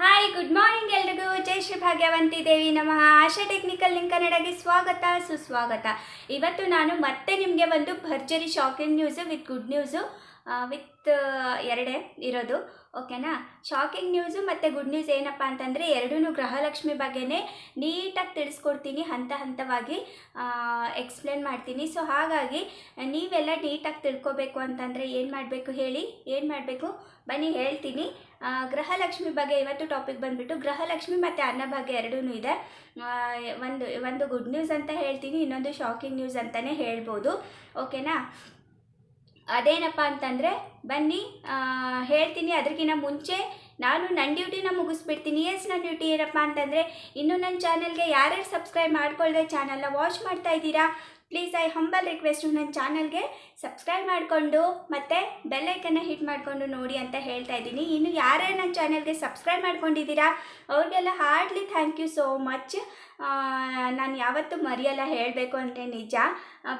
Hi good morning ಎಲ್ರಿಗೂ. ಜೈ ಶ್ರೀ ಭಾಗ್ಯವಂತಿ ದೇವಿ ನಮಃ. ಆಶಾ technical link ಕನ್ನಡಗೆ ಸ್ವಾಗತ, ಸುಸ್ವಾಗತ. ಇವತ್ತು ನಾನು ಮತ್ತೆ ನಿಮಗೆ ಒಂದು ಭರ್ಜರಿ shocking news with good news with ಎರಡೇ ಇರೋದು. ಓಕೆನಾ ಶಾಕಿಂಗ್ ನ್ಯೂಸು ಮತ್ತು ಗುಡ್ ನ್ಯೂಸ್ ಏನಪ್ಪ ಅಂತಂದರೆ ಎರಡೂ ಗೃಹಲಕ್ಷ್ಮಿ ಬಗ್ಗೆನೇ ನೀಟಾಗಿ ತಿಳಿಸ್ಕೊಡ್ತೀನಿ, ಹಂತ ಹಂತವಾಗಿ ಎಕ್ಸ್ಪ್ಲೇನ್ ಮಾಡ್ತೀನಿ. ಸೊ ಹಾಗಾಗಿ ನೀವೆಲ್ಲ ನೀಟಾಗಿ ತಿಳ್ಕೊಬೇಕು ಅಂತಂದರೆ ಏನು ಮಾಡಬೇಕು ಹೇಳಿ? ಏನು ಮಾಡಬೇಕು? ಬನ್ನಿ ಹೇಳ್ತೀನಿ. ಗೃಹಲಕ್ಷ್ಮಿ ಬಗ್ಗೆ ಇವತ್ತು ಟಾಪಿಕ್ ಬಂದುಬಿಟ್ಟು ಗೃಹಲಕ್ಷ್ಮಿ ಮತ್ತು ಅನ್ನಭಾಗ್ಯ ಎರಡೂ ಇದೆ. ಒಂದು ಒಂದು ಗುಡ್ ನ್ಯೂಸ್ ಅಂತ ಹೇಳ್ತೀನಿ, ಇನ್ನೊಂದು ಶಾಕಿಂಗ್ ನ್ಯೂಸ್ ಅಂತಲೇ ಹೇಳ್ಬೋದು. ಓಕೆನಾ ಅದೇನಪ್ಪ ಅಂತಂದರೆ, ಬನ್ನಿ ಹೇಳ್ತೀನಿ ಅದಕ್ಕಿಂತ ಮುಂಚೆ ನಾನು ನನ್ನ ಡ್ಯೂಟಿನ ಮುಗಿಸ್ಬಿಡ್ತೀನಿ. ಎಸ್ ನನ್ನ ಡ್ಯೂಟಿ ಏನಪ್ಪ ಅಂತಂದರೆ, ಇನ್ನೂ ನನ್ನ ಚಾನಲ್ಗೆ ಯಾರ್ಯಾರು ಸಬ್ಸ್ಕ್ರೈಬ್ ಮಾಡ್ಕೊಳ್ಳದೆ ಚಾನಲ್ನ ವಾಚ್ ಮಾಡ್ತಾ ಇದ್ದೀರಾ ಪ್ಲೀಸ್ ಐ ಹಂಬಲ್ ರಿಕ್ವೆಸ್ಟು ನನ್ನ ಚಾನಲ್ಗೆ ಸಬ್ಸ್ಕ್ರೈಬ್ ಮಾಡಿಕೊಂಡು ಮತ್ತು ಬೆಲ್ಲೈಕನ್ನ ಹಿಟ್ ಮಾಡಿಕೊಂಡು ನೋಡಿ ಅಂತ ಹೇಳ್ತಾ ಇದ್ದೀನಿ. ಇನ್ನು ಯಾರೇ ನನ್ನ ಚಾನಲ್ಗೆ ಸಬ್ಸ್ಕ್ರೈಬ್ ಮಾಡ್ಕೊಂಡಿದ್ದೀರಾ, ಅವ್ರಿಗೆಲ್ಲ hardly thank you so much ನಾನು ಯಾವತ್ತೂ ಮರೆಯಲ್ಲ, ಹೇಳಬೇಕು ಅಂದರೆ ನಿಜ.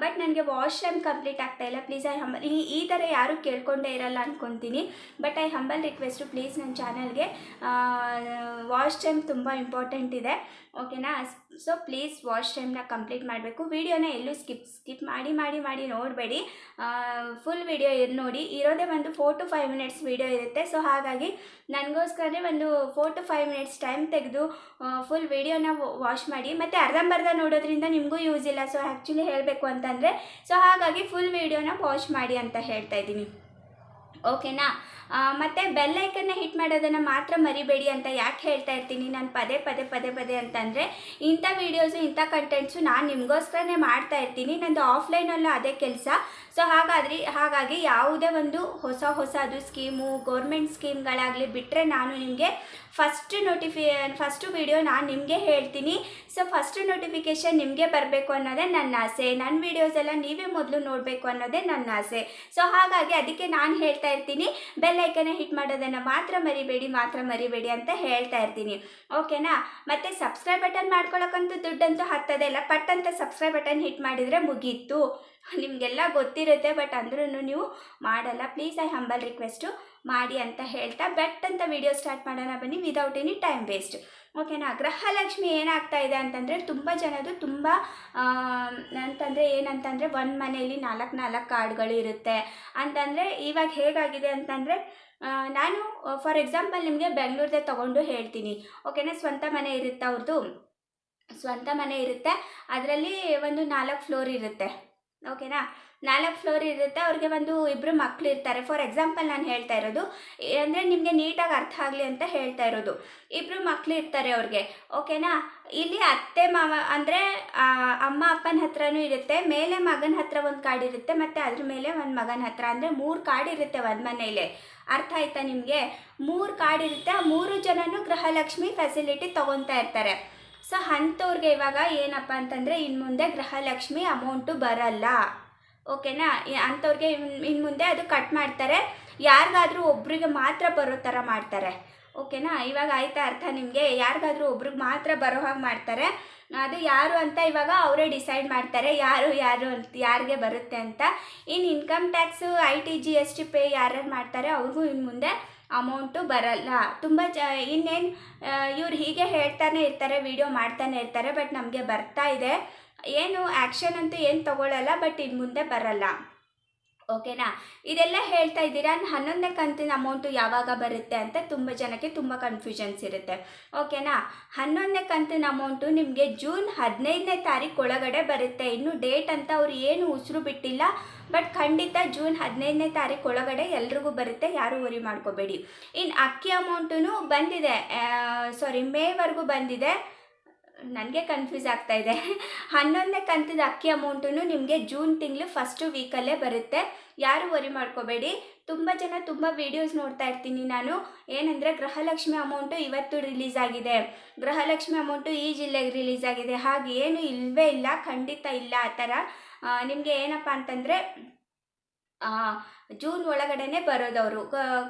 ಬಟ್ ನನಗೆ ವಾಶ್ ಟೈಮ್ ಕಂಪ್ಲೀಟ್ ಆಗ್ತಾ ಇಲ್ಲ. ಪ್ಲೀಸ್ ಐ ಹಂಬಲ್ ಈ ಈ ಥರ ಯಾರೂ ಕೇಳ್ಕೊಂಡೇ ಇರಲ್ಲ ಅಂದ್ಕೊತೀನಿ but I humble request please ನನ್ನ ಚಾನಲ್ಗೆ ವಾಶ್ ಟೈಮ್ ತುಂಬ ಇಂಪಾರ್ಟೆಂಟ್ ಇದೆ. ಓಕೆನಾ ಸೊ ಪ್ಲೀಸ್ ವಾಶ್ ಟೈಮ್ನ ಕಂಪ್ಲೀಟ್ ಮಾಡಬೇಕು. ವೀಡಿಯೋನ ಎಲ್ಲೂ ಸ್ಕಿಪ್ ಸ್ಕಿಪ್ ಮಾಡಿ ಮಾಡಿ ಮಾಡಿ ನೋಡಬೇಡಿ. ಫುಲ್ ವಿಡಿಯೋ ಇರ್ ನೋಡಿ. ಇರೋದೇ ಒಂದು four to five minutes video ಇರುತ್ತೆ. ಸೊ ಹಾಗಾಗಿ ನನಗೋಸ್ಕರನೇ ಒಂದು four to five minutes time ತೆಗೆದು ಫುಲ್ ವಿಡಿಯೋನ ವಾಶ್ ಮಾಡಿ. ಮತ್ತು ಅರ್ಧಂಬರ್ಧ ನೋಡೋದ್ರಿಂದ ನಿಮಗೂ ಯೂಸ್ ಇಲ್ಲ. ಸೊ ಆ್ಯಕ್ಚುಲಿ ಹೇಳಬೇಕು ಅಂತಂದರೆ ಸೊ ಹಾಗಾಗಿ ಫುಲ್ ವಿಡಿಯೋನ ವಾಶ್ ಮಾಡಿ ಅಂತ ಹೇಳ್ತಾ ಇದ್ದೀನಿ. ಓಕೆನಾ? ಮತ್ತು ಬೆಲ್ಲೈಕನ್ನ ಹಿಟ್ ಮಾಡೋದನ್ನು ಮಾತ್ರ ಮರಿಬೇಡಿ ಅಂತ ಯಾಕೆ ಹೇಳ್ತಾ ಇರ್ತೀನಿ? ನಾನು ಪದೇ ಪದೇ ಪದೇ ಪದೇ ಅಂತಂದರೆ, ಇಂಥ ವೀಡಿಯೋಸು ಇಂಥ ಕಂಟೆಂಟ್ಸು ನಾನು ನಿಮಗೋಸ್ಕರನೇ ಮಾಡ್ತಾ ಇರ್ತೀನಿ. ನಂದು ಆಫ್ಲೈನಲ್ಲೂ ಅದೇ ಕೆಲಸ. ಸೊ ಹಾಗಾದ್ರೆ, ಹಾಗಾಗಿ ಯಾವುದೇ ಒಂದು ಹೊಸ ಹೊಸದು ಸ್ಕೀಮು ಗೌರ್ಮೆಂಟ್ ಸ್ಕೀಮ್ಗಳಾಗಲಿ ಬಿಟ್ಟರೆ ನಾನು ನಿಮಗೆ ಫಸ್ಟ್ ನೋಟಿಫಿ ಫಸ್ಟು ವಿಡಿಯೋ ನಾನು ನಿಮಗೆ ಹೇಳ್ತೀನಿ. ಸೊ ಫಸ್ಟ್ ನೋಟಿಫಿಕೇಷನ್ ನಿಮಗೆ ಬರಬೇಕು ಅನ್ನೋದೇ ನನ್ನ ಆಸೆ. ನನ್ನ ವಿಡಿಯೋಸ್ ಎಲ್ಲ ನೀವೇ ಮೊದಲು ನೋಡಬೇಕು ಅನ್ನೋದೇ ನನ್ನ ಆಸೆ. ಸೊ ಹಾಗಾಗಿ ಅದಕ್ಕೆ ನಾನು ಹೇಳ್ತಾ ಇರ್ತೀನಿ ಬೆಲ್ ಐಕನ್ನ ಹಿಟ್ ಮಾಡೋದನ್ನು ಮಾತ್ರ ಮರಿಬೇಡಿ ಮಾತ್ರ ಮರಿಬೇಡಿ ಅಂತ ಹೇಳ್ತಾ ಇರ್ತೀನಿ. ಓಕೆನಾ ಮತ್ತು ಸಬ್ಸ್ಕ್ರೈಬ್ ಬಟನ್ ಮಾಡ್ಕೊಳ್ಳೋಕ್ಕಂತೂ ದುಡ್ಡಂತೂ ಹತ್ತದೇ ಇಲ್ಲ. ಪಟ್ ಅಂತ ಸಬ್ಸ್ಕ್ರೈಬ್ ಬಟನ್ ಹಿಟ್ ಮಾಡಿದರೆ ಮುಗೀತು. ನಿಮಗೆಲ್ಲ ಗೊತ್ತಿರುತ್ತೆ ಬಟ್ ಅಂದ್ರೂ ನೀವು ಮಾಡಲ್ಲ. ಪ್ಲೀಸ್ ಐ ಹಂಬಲ್ ರಿಕ್ವೆಸ್ಟು ಮಾಡಿ ಅಂತ ಹೇಳ್ತಾ ಬೆಟ್ ಅಂತ ವಿಡಿಯೋ ಸ್ಟಾರ್ಟ್ ಮಾಡೋಣ ಬನ್ನಿ. ವಿದೌಟ್ ಎನಿ ಟೈಮ್ ವೇಸ್ಟ್ ಓಕೆನಾ? ಗೃಹಲಕ್ಷ್ಮಿ ಏನಾಗ್ತಾ ಇದೆ ಅಂತಂದರೆ ತುಂಬ ಜನದು ತುಂಬ ಅಂತಂದರೆ ಏನಂತಂದರೆ ಒಂದು ಮನೆಯಲ್ಲಿ ನಾಲ್ಕು ನಾಲ್ಕು ಕಾರ್ಡ್ಗಳು ಇರುತ್ತೆ. ಅಂತಂದರೆ ಇವಾಗ ಹೇಗಾಗಿದೆ ಅಂತಂದರೆ ನಾನು, ಫಾರ್ ಎಕ್ಸಾಂಪಲ್ ನಿಮಗೆ ಬೆಂಗಳೂರದೇ ತೊಗೊಂಡು ಹೇಳ್ತೀನಿ. ಓಕೆನಾ? ಸ್ವಂತ ಮನೆ ಇರುತ್ತೆ ಅವ್ರದ್ದು ಸ್ವಂತ ಮನೆ ಇರುತ್ತೆ. ಅದರಲ್ಲಿ ಒಂದು ನಾಲ್ಕು ಫ್ಲೋರ್ ಇರುತ್ತೆ. ಓಕೆನಾ? ನಾಲ್ಕು ಫ್ಲೋರ್ ಇರುತ್ತೆ. ಅವ್ರಿಗೆ ಒಂದು ಇಬ್ಬರು ಮಕ್ಕಳು ಇರ್ತಾರೆ. ಫಾರ್ ಎಕ್ಸಾಂಪಲ್ ನಾನು ಹೇಳ್ತಾ ಇರೋದು, ಅಂದರೆ ನಿಮಗೆ ನೀಟಾಗಿ ಅರ್ಥ ಆಗಲಿ ಅಂತ ಹೇಳ್ತಾ ಇರೋದು. ಇಬ್ಬರು ಮಕ್ಕಳು ಇರ್ತಾರೆ ಅವ್ರಿಗೆ. ಓಕೆನಾ ಇಲ್ಲಿ ಅತ್ತೆ, ಮಾವ, ಅಂದರೆ ಅಮ್ಮ, ಅಪ್ಪನ ಹತ್ರನೂ ಇರುತ್ತೆ. ಮೇಲೆ ಮಗನ ಹತ್ರ ಒಂದು ಕಾರ್ಡ್ ಇರುತ್ತೆ, ಮತ್ತು ಅದ್ರ ಮೇಲೆ ಒಂದು ಮಗನ ಹತ್ರ. ಅಂದರೆ ಮೂರು ಕಾರ್ಡ್ ಇರುತ್ತೆ ಒಂದು ಮನೇಲಿ. ಅರ್ಥ ಆಯ್ತಾ ನಿಮಗೆ? ಮೂರು ಕಾರ್ಡ್ ಇರುತ್ತೆ. ಆ ಮೂರು ಜನನೂ ಗೃಹಲಕ್ಷ್ಮಿ ಫೆಸಿಲಿಟಿ ತೊಗೊತಾ ಇರ್ತಾರೆ. ಸೊ ಅಂಥವ್ರಿಗೆ ಇವಾಗ ಏನಪ್ಪ ಅಂತಂದರೆ ಇನ್ನು ಮುಂದೆ ಗೃಹಲಕ್ಷ್ಮಿ ಅಮೌಂಟು ಬರಲ್ಲ. ಓಕೆನಾ? ಅಂಥವ್ರಿಗೆ ಇನ್ನು ಮುಂದೆ ಅದು ಕಟ್ ಮಾಡ್ತಾರೆ. ಯಾರಿಗಾದರೂ ಒಬ್ರಿಗೆ ಮಾತ್ರ ಬರೋ ಥರ ಮಾಡ್ತಾರೆ. ಓಕೆನಾ? ಇವಾಗ ಆಯ್ತಾ ಅರ್ಥ ನಿಮಗೆ? ಯಾರಿಗಾದರೂ ಒಬ್ರಿಗೆ ಮಾತ್ರ ಬರೋ ಹಾಗೆ ಮಾಡ್ತಾರೆ. ಅದು ಯಾರು ಅಂತ ಇವಾಗ ಅವರೇ ಡಿಸೈಡ್ ಮಾಡ್ತಾರೆ. ಯಾರು ಯಾರು ಅಂತ, ಯಾರಿಗೆ ಬರುತ್ತೆ ಅಂತ. ಇನ್ನು income tax I T G S T pay ಯಾರ್ಯಾರು ಮಾಡ್ತಾರೆ ಅವ್ರಿಗೂ ಇನ್ನು ಮುಂದೆ ಅಮೌಂಟು ಬರಲ್ಲ. ತುಂಬ ಜ, ಇನ್ನೇನು ಇವ್ರು ಹೀಗೆ ಹೇಳ್ತಾನೆ ಇರ್ತಾರೆ ವಿಡಿಯೋ ಮಾಡ್ತಾನೆ ಇರ್ತಾರೆ ಬಟ್ ನಮಗೆ ಬರ್ತಾ ಇದೆ. ಏನು ಆ್ಯಕ್ಷನ್ ಅಂತೂ ಏನು ತಗೊಳ್ಳಲ್ಲ ಬಟ್ ಇನ್ನು ಮುಂದೆ ಬರಲ್ಲ. ಓಕೆನಾ ಇದೆಲ್ಲ ಹೇಳ್ತಾ ಇದ್ದೀರಾ? ಹನ್ನೊಂದನೇ ಕಂತಿನ ಅಮೌಂಟು ಯಾವಾಗ ಬರುತ್ತೆ ಅಂತ ತುಂಬ ಜನಕ್ಕೆ ತುಂಬ ಕನ್ಫ್ಯೂಷನ್ಸ್ ಇರುತ್ತೆ. ಓಕೆನಾ ಹನ್ನೊಂದನೇ ಕಂತಿನ ಅಮೌಂಟು ನಿಮಗೆ ಜೂನ್ ಹದಿನೈದನೇ ತಾರೀಕು ಒಳಗಡೆ ಬರುತ್ತೆ. ಇನ್ನು ಡೇಟ್ ಅಂತ ಅವ್ರು ಏನು ಉಸಿರು ಬಿಟ್ಟಿಲ್ಲ ಬಟ್ ಖಂಡಿತ ಜೂನ್ ಹದಿನೈದನೇ ತಾರೀಕು ಒಳಗಡೆ ಎಲ್ರಿಗೂ ಬರುತ್ತೆ. ಯಾರೂ ವರಿ ಮಾಡ್ಕೋಬೇಡಿ. ಇನ್ನು ಅಕ್ಕಿ ಅಮೌಂಟೂ ಬಂದಿದೆ. ಸಾರಿ ಮೇವರೆಗೂ ಬಂದಿದೆ. ನನಗೆ ಕನ್ಫ್ಯೂಸ್ ಆಗ್ತಾ ಇದೆ. ಹನ್ನೊಂದನೇ ಕಂತಿದ ಅಕ್ಕಿ ಅಮೌಂಟು ನಿಮಗೆ ಜೂನ್ ತಿಂಗಳು ಫಸ್ಟು ವೀಕಲ್ಲೇ ಬರುತ್ತೆ. ಯಾರು ವರಿ ಮಾಡ್ಕೋಬೇಡಿ. ತುಂಬ ಜನ ತುಂಬ ವೀಡಿಯೋಸ್ ನೋಡ್ತಾ ಇರ್ತೀನಿ ನಾನು. ಏನಂದರೆ ಗೃಹಲಕ್ಷ್ಮಿ ಅಮೌಂಟು ಇವತ್ತು ರಿಲೀಸ್ ಆಗಿದೆ. ಗೃಹಲಕ್ಷ್ಮಿ ಅಮೌಂಟು ಈ ಜಿಲ್ಲೆಗೆ ರಿಲೀಸ್ ಆಗಿದೆ. ಹಾಗೆ ಏನು ಇಲ್ಲವೇ ಇಲ್ಲ, ಖಂಡಿತ ಇಲ್ಲ ಆ ಥರ. ನಿಮಗೆ ಏನಪ್ಪ ಅಂತಂದರೆ ಜೂನ್ ಒಳಗಡೆನೆ ಬರೋದವರು.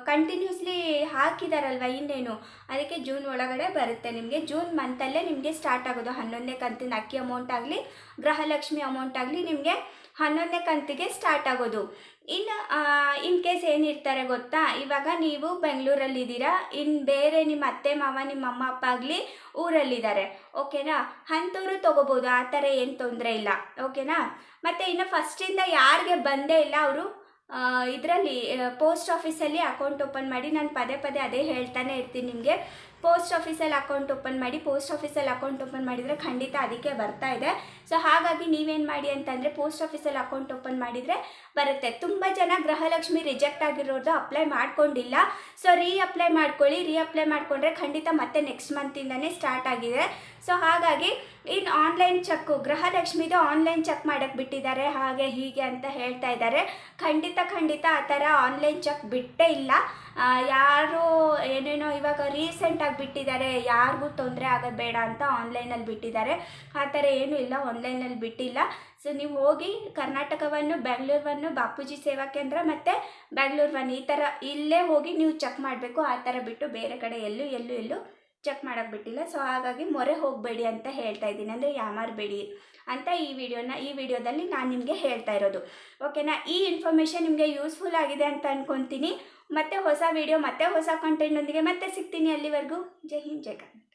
ಕಂಟಿನ್ಯೂಸ್ಲಿ ಹಾಕಿದಾರಲ್ವ ಇನ್ನೇನು? ಅದಕ್ಕೆ ಜೂನ್ ಒಳಗಡೆ ಬರುತ್ತೆ ನಿಮಗೆ. ಜೂನ್ ಮಂತಲ್ಲೇ ನಿಮಗೆ ಸ್ಟಾರ್ಟ್ ಆಗೋದು. ಹನ್ನೊಂದನೇ ಕಂತಿನ ಅಕ್ಕಿ ಅಮೌಂಟ್ ಆಗಲಿ, ಗೃಹಲಕ್ಷ್ಮಿ ಅಮೌಂಟ್ ಆಗಲಿ ನಿಮಗೆ ಹನ್ನೊಂದನೇ ಕಂತಿಗೆ ಸ್ಟಾರ್ಟ್ ಆಗೋದು. ಇನ್ನು ಇನ್ ಕೇಸ್ ಏನಿರ್ತಾರೆ ಗೊತ್ತಾ? ಇವಾಗ ನೀವು ಬೆಂಗಳೂರಲ್ಲಿದ್ದೀರಾ? ಇನ್ನು ಬೇರೆ ನಿಮ್ಮ ಅತ್ತೆ, ಮಾವ, ನಿಮ್ಮ ಅಮ್ಮ, ಅಪ್ಪ ಆಗಲಿ ಊರಲ್ಲಿದ್ದಾರೆ. ಓಕೆನಾ? ಅಂಥವ್ರು ತೊಗೋಬೋದು. ಆ ಥರ ಏನು ತೊಂದರೆ ಇಲ್ಲ. ಓಕೆನಾ? ಮತ್ತು ಇನ್ನು ಫಸ್ಟಿಂದ ಯಾರಿಗೆ ಬಂದೇ ಇಲ್ಲ ಅವರು ಇದರಲ್ಲಿ ಪೋಸ್ಟ್ ಆಫೀಸಲ್ಲಿ ಅಕೌಂಟ್ ಓಪನ್ ಮಾಡಿ ನಾನು ಪದೇ ಪದೇ ಅದೇ ಹೇಳ್ತಾನೆ ಇರ್ತೀನಿ ನಿಮಗೆ. ಪೋಸ್ಟ್ ಆಫೀಸಲ್ಲಿ ಅಕೌಂಟ್ ಓಪನ್ ಮಾಡಿ ಪೋಸ್ಟ್ ಆಫೀಸಲ್ಲಿ ಅಕೌಂಟ್ ಓಪನ್ ಮಾಡಿದರೆ ಖಂಡಿತ ಅದಕ್ಕೆ ಬರ್ತಾ ಇದೆ. ಸೊ ಹಾಗಾಗಿ ನೀವೇನು ಮಾಡಿ ಅಂತಂದರೆ ಪೋಸ್ಟ್ ಆಫೀಸಲ್ಲಿ ಅಕೌಂಟ್ ಓಪನ್ ಮಾಡಿದರೆ ಬರುತ್ತೆ. ತುಂಬ ಜನ ಗೃಹಲಕ್ಷ್ಮಿ ರಿಜೆಕ್ಟ್ ಆಗಿರೋದು ಅಪ್ಲೈ ಮಾಡ್ಕೊಂಡಿಲ್ಲ. ಸೊ ರೀ ಅಪ್ಲೈ ಮಾಡ್ಕೊಳ್ಳಿ. ರೀ ಅಪ್ಲೈ ಮಾಡಿಕೊಂಡ್ರೆ ಖಂಡಿತ ಮತ್ತೆ ನೆಕ್ಸ್ಟ್ ಮಂತಿಂದನೇ ಸ್ಟಾರ್ಟ್ ಆಗಿದೆ. ಸೊ ಹಾಗಾಗಿ ಇನ್ನು ಆನ್ಲೈನ್ ಚೆಕ್ಕು ಗೃಹಲಕ್ಷ್ಮಿದು ಆನ್ಲೈನ್ ಚೆಕ್ ಮಾಡೋಕ್ಕೆ ಬಿಟ್ಟಿದ್ದಾರೆ. ಹಾಗೆ ಹೀಗೆ ಅಂತ ಹೇಳ್ತಾ ಇದ್ದಾರೆ. ಖಂಡಿತ ಖಂಡಿತ ಆ ಥರ ಆನ್ಲೈನ್ ಚೆಕ್ ಬಿಟ್ಟೇ ಇಲ್ಲ. ಯಾರು ಏನೇನೋ ಇವಾಗ ರೀಸೆಂಟಾಗಿ ಬಿಟ್ಟಿದ್ದಾರೆ ಯಾರಿಗೂ ತೊಂದರೆ ಆಗೋದು ಬೇಡ ಅಂತ ಆನ್ಲೈನಲ್ಲಿ ಬಿಟ್ಟಿದ್ದಾರೆ ಆ ಥರ ಏನೂ ಇಲ್ಲ ಆನ್ಲೈನಲ್ಲಿ ಬಿಟ್ಟಿಲ್ಲ. ಸೊ ನೀವು ಹೋಗಿ ಕರ್ನಾಟಕವನ್ನು ಬೆಂಗಳೂರನ್ನು ಬಾಪೂಜಿ ಸೇವಾ ಕೇಂದ್ರ ಮತ್ತು ಒನ್ ಈ ಥರ ಇಲ್ಲೇ ಹೋಗಿ ನೀವು ಚೆಕ್ ಮಾಡಬೇಕು. ಆ ಥರ ಬಿಟ್ಟು ಬೇರೆ ಕಡೆ ಎಲ್ಲೂ ಎಲ್ಲೂ ಎಲ್ಲೂ ಚೆಕ್ ಮಾಡೋಕ್ಕೆ ಬಿಟ್ಟಿಲ್ಲ. ಸೊ ಹಾಗಾಗಿ ಮೊರೆ ಹೋಗಬೇಡಿ ಅಂತ ಹೇಳ್ತಾ ಇದ್ದೀನಿ. ಅಂದರೆ ಯಾಮಾರಬೇಡಿ ಅಂತ ಈ ವಿಡಿಯೋನ, ಈ ವಿಡಿಯೋದಲ್ಲಿ ನಾನು ನಿಮಗೆ ಹೇಳ್ತಾ ಇರೋದು. ಓಕೆನಾ ಈ ಇನ್ಫಾರ್ಮೇಷನ್ ನಿಮಗೆ ಯೂಸ್ಫುಲ್ ಆಗಿದೆ ಅಂತ ಅಂದ್ಕೊತೀನಿ ಮತ್ತೆ ಹೊಸ ವಿಡಿಯೋ ಮತ್ತೆ ಹೊಸ ಕಂಟೆಂಟ್ನೊಂದಿಗೆ ಮತ್ತೆ ಸಿಗ್ತೀನಿ ಅಲ್ಲಿವರೆಗೂ. ಜೈ ಹಿಂದ್, ಜೈ ಕರ್ನಾಟಕ